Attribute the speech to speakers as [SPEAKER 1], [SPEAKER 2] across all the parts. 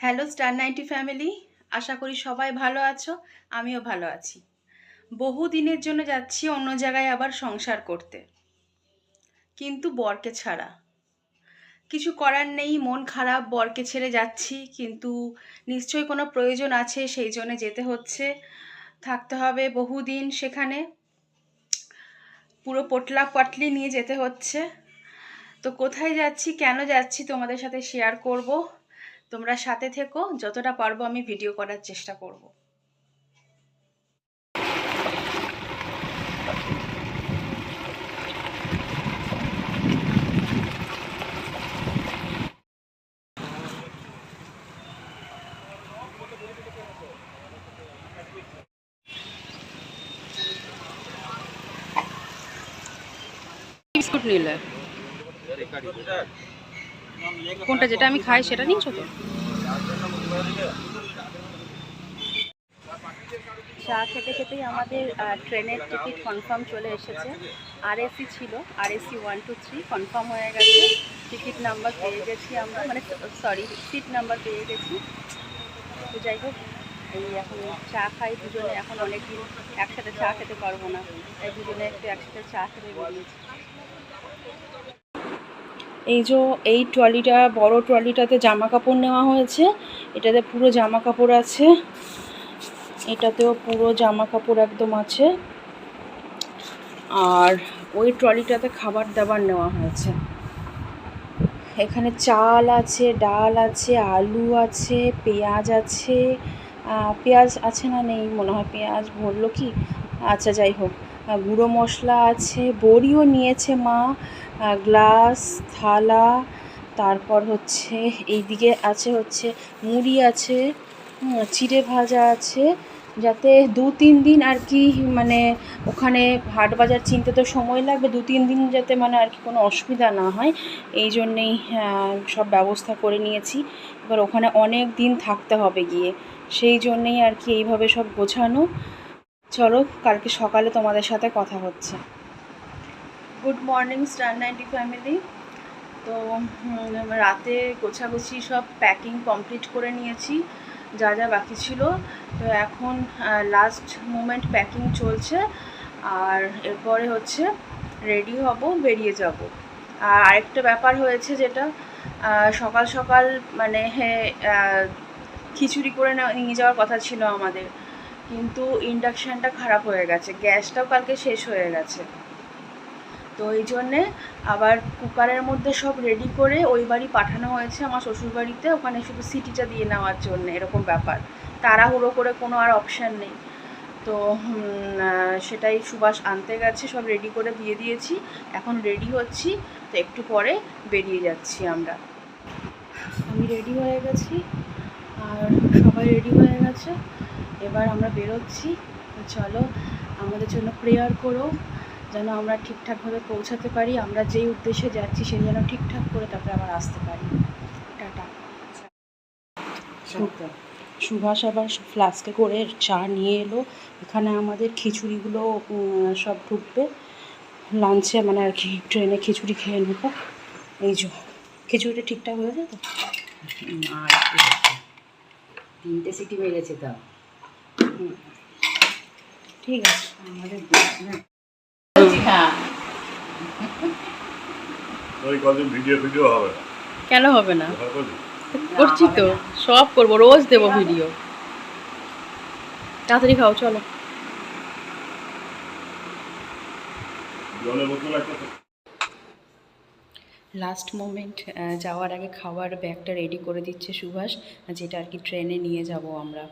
[SPEAKER 1] Hello star ninety family, আশা করি সবাই ভালো আছো, আমিও ভালো আছি। বহু দিনের জন্য যাচ্ছি অন্য জায়গায় আবার সংসার করতে। কিন্তু বরকে ছাড়া। কিছু করার নেই, মন খারাপ, বরকে ছেড়ে যাচ্ছি, কিন্তু নিশ্চয়ই কোনো প্রয়োজন আছে, সেই জন্য যেতে হচ্ছে। থাকতে হবে বহুদিন সেখানে। পুরো পোটলা পাটলি নিয়ে যেতে হচ্ছে। তো কোথায় যাচ্ছি, কেন যাচ্ছি তোমাদের সাথে শেয়ার করব? তোমরা সাথে থেকো যতটা পারব আমি ভিডিও করার চেষ্টা করব। বিস্কুট নিলে। কোনটা যেটা আমি খাই সেটা নিয়েছো তো চা খেতে খেতেই আমাদের ট্রেনের টিকিট কনফার্ম চলে এসেছে। আর এসি ছিল আর AC one two three confirm হয়ে গেছে। টিকিট নাম্বার পেয়ে গেছি আমরা মানে সরি সিট নাম্বার পেয়ে গেছি। তো যাই হোক, এই এখন চা খাই দুজনে, এখন অনেক দিন একসাথে চা খেতে পারব না। তাই দুজনে একটু একসাথে চা খেতে বেরিয়েছি। এই যে এই ট্রলিটা, বড় ট্রলিটাতে জামা কাপড় নেওয়া হয়েছে। এটাতে পুরো জামা কাপড় আছে। এটাতেও পুরো জামা কাপড় একদম আছে। আর ওই ট্রলিটাতে খাবার দাবার নেওয়া হয়েছে। এখানে চাল আছে, ডাল আছে, আলু আছে, পেঁয়াজ আছে। পেঁয়াজ আছে না নেই? মনে হয় পেঁয়াজ ভরলো কি? আচ্ছা যাই হোক। গুঁড়ো মশলা আছে, বড়িও নিয়েছে মা গ্লাস, থালা, তারপর হচ্ছে এইদিকে আছে হচ্ছে মুড়ি আছে চিড়ে ভাজা আছে, যাতে দু তিন দিন আর কি মানে ওখানে হাট বাজার চিনতে তো সময় লাগবে, দু তিন দিন যাতে মানে আর কি কোনো অসুবিধা না হয়, এই জন্যেই সব ব্যবস্থা করে নিয়েছি। এবার ওখানে অনেক দিন থাকতে হবে গিয়ে, সেই জন্যেই আর কি এইভাবে সব গোছানো। চলো, কালকে সকালে তোমাদের সাথে কথা হচ্ছে। Good morning star ninety family তো রাতে গোছাগুছি সব প্যাকিং কমপ্লিট করে নিয়েছি, যা যা বাকি ছিল। তো এখন লাস্ট মোমেন্ট প্যাকিং চলছে, আর এরপরে হচ্ছে রেডি হব, বেরিয়ে যাব। আর আরেকটা ব্যাপার হয়েছে যেটা সকাল সকাল মানে খিচুড়ি করে নিয়ে যাওয়ার কথা ছিল আমাদের। কিন্তু ইন্ডাকশানটা খারাপ হয়ে গেছে, গ্যাসটাও কালকে শেষ হয়ে গেছে। তো এই জন্যে আবার কুকারের মধ্যে সব রেডি করে ওই বাড়ি পাঠানো হয়েছে আমার শ্বশুর বাড়িতে ওখানে শুধু সিটিটা দিয়ে নেওয়ার জন্য এরকম ব্যাপার। তাড়াহুড়ো করে কোনো আর অপশান নেই। তো সেটাই সুভাষ আনতে গেছে, সব রেডি করে দিয়ে দিয়েছি। এখন রেডি হচ্ছি, তো একটু পরে বেরিয়ে যাচ্ছি আমরা। আমি রেডি হয়ে গেছি। আর সবাই রেডি হয়ে গেছে। এবার আমরা বেরোচ্ছি। তো চলো আমাদের জন্য প্রেয়ার করো যেন আমরা ঠিকঠাকভাবে পৌঁছাতে পারি। আমরা যেই উদ্দেশ্যে যাচ্ছি সে যেন ঠিকঠাক করে তারপরে আবার আসতে পারি। টাটা। সুভাষ আবার ফ্লাস্কে করে চা নিয়ে এলো। এখানে আমাদের খিচুড়িগুলো সব ঢুকবে। লাঞ্চে মানে আর কি ট্রেনে খিচুড়ি খেয়ে নেব। এই যে খিচুড়িটা ঠিকঠাক হয়েছে তো?
[SPEAKER 2] আর তিনটে সিটি মেরেছে তাও।
[SPEAKER 1] ঠিক আছে।
[SPEAKER 2] আমাদের হ্যাঁ।
[SPEAKER 3] ওই কদিন ভিডিও ভিডিও হবে
[SPEAKER 1] কেন হবে না? করছি তো। সব করব রোজ দেবো ভিডিও। তাড়াতাড়ি খাও চলো।
[SPEAKER 3] জলের বোতল একটা
[SPEAKER 1] লাস্ট মোমেন্ট যাওয়ার আগে খাবার ব্যাগটা রেডি করে দিচ্ছে সুভাষ, যেটা আর কি ট্রেনে নিয়ে যাব আমরা।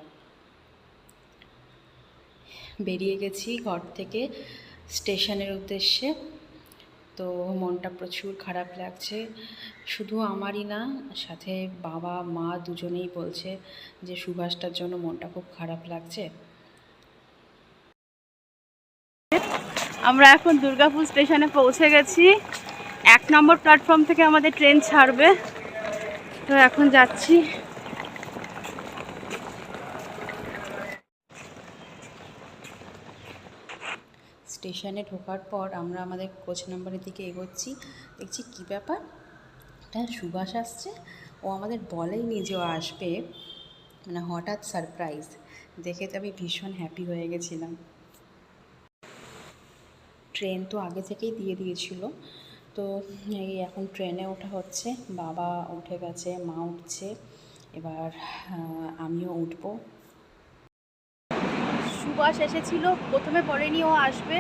[SPEAKER 1] বেরিয়ে গেছি ঘর থেকে স্টেশনের উদ্দেশ্যে। তো মনটা প্রচুর খারাপ লাগছে। শুধু আমারই না, সাথে বাবা, মা দুজনেই বলছে যে সুভাষটার জন্য মনটা খুব খারাপ লাগছে। আমরা এখন দুর্গাপুর স্টেশনে পৌঁছে গেছি। এক নম্বর প্ল্যাটফর্ম থেকে আমাদের ট্রেন ছাড়বে। তো এখন যাচ্ছি। স্টেশনে ঢোকার পর আমরা আমাদের কোচ নাম্বারের দিকে এগোচ্ছি। দেখছি কী ব্যাপার? একটা সুবাস আসছে। ও আমাদের বলেইনি যে ও আসবে। মানে হঠাৎ সারপ্রাইজ দেখে তো আমি ভীষণ হ্যাপি হয়ে গেছিলাম। ট্রেন তো আগে থেকেই দিয়ে দিয়েছিল। তো এই এখন ট্রেনে ওঠা হচ্ছে, বাবা উঠে গেছে, মা উঠছে, এবার আমিও উঠবো। সুবাস এসেছিল, প্রথমে বলেনি ও আসবে।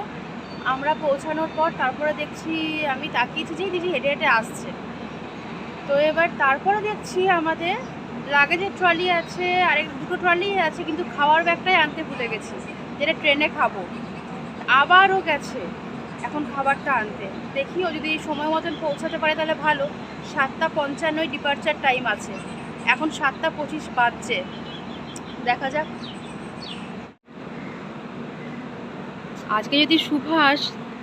[SPEAKER 1] আমরা পৌঁছানোর পর তারপরে দেখছি, আমি তাকিয়েছি যে দিদি হেঁটে হেঁটে আসছে। তো এবার তারপরে দেখছি আমাদের লাগেজের ট্রলি আছে, আরেক দুটো ট্রলি আছে, কিন্তু খাওয়ার ব্যাগটাই আনতে ভুলে গেছি, যেটা ট্রেনে খাব। আবারও গেছে। এখন খাবারটা আনতে। দেখি ও যদি সময় মতন পৌঁছাতে পারে তাহলে ভালো। সাতটা পঞ্চান্নই ডিপার্চার টাইম আছে। এখন সাতটা পঁচিশ বাজছে। দেখা যাক। আজকে যদি সুভাষ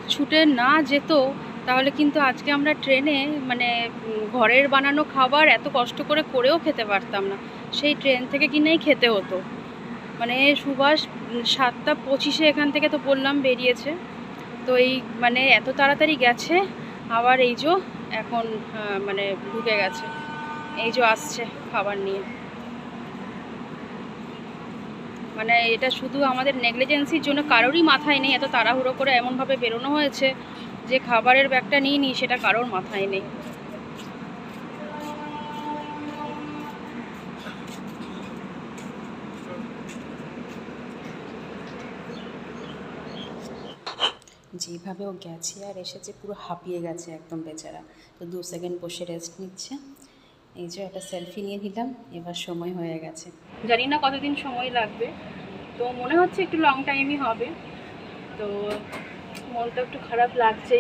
[SPEAKER 1] ছুটে না যেত, তাহলে কিন্তু আজকে আমরা ট্রেনে মানে ঘরের বানানো খাবার এত কষ্ট করে করেও খেতে পারতাম না। সেই ট্রেন থেকে কিনেই খেতে হতো। মানে সুভাষ সাতটা পঁচিশে এখান থেকে তো বললাম বেরিয়েছে। তো এই মানে এত তাড়াতাড়ি গেছে, আবার এই যে এখন মানে ঢুকে গেছে। এই যে আসছে খাবার নিয়ে। মানে এটা শুধু আমাদের নেগলিজেন্সির জন্য কারোরই মাথায় নেই, এত তাড়াহুড়ো করে এমনভাবে বেরোনো হয়েছে যে খাবারের ব্যাগটা নিয়ে নিই সেটা কারোর মাথায় নেই। যেভাবে ও গেছে আর এসেছে, পুরো হাঁপিয়ে গেছে একদম বেচারা। তো দু সেকেন্ড বসে রেস্ট নিচ্ছে। এই যে একটা সেলফি নিয়ে নিলাম, এবার সময় হয়ে গেছে। জানি না কতদিন সময় লাগবে। তো মনে হচ্ছে একটু লং টাইমই হবে। তো মনটা একটু খারাপ লাগছে।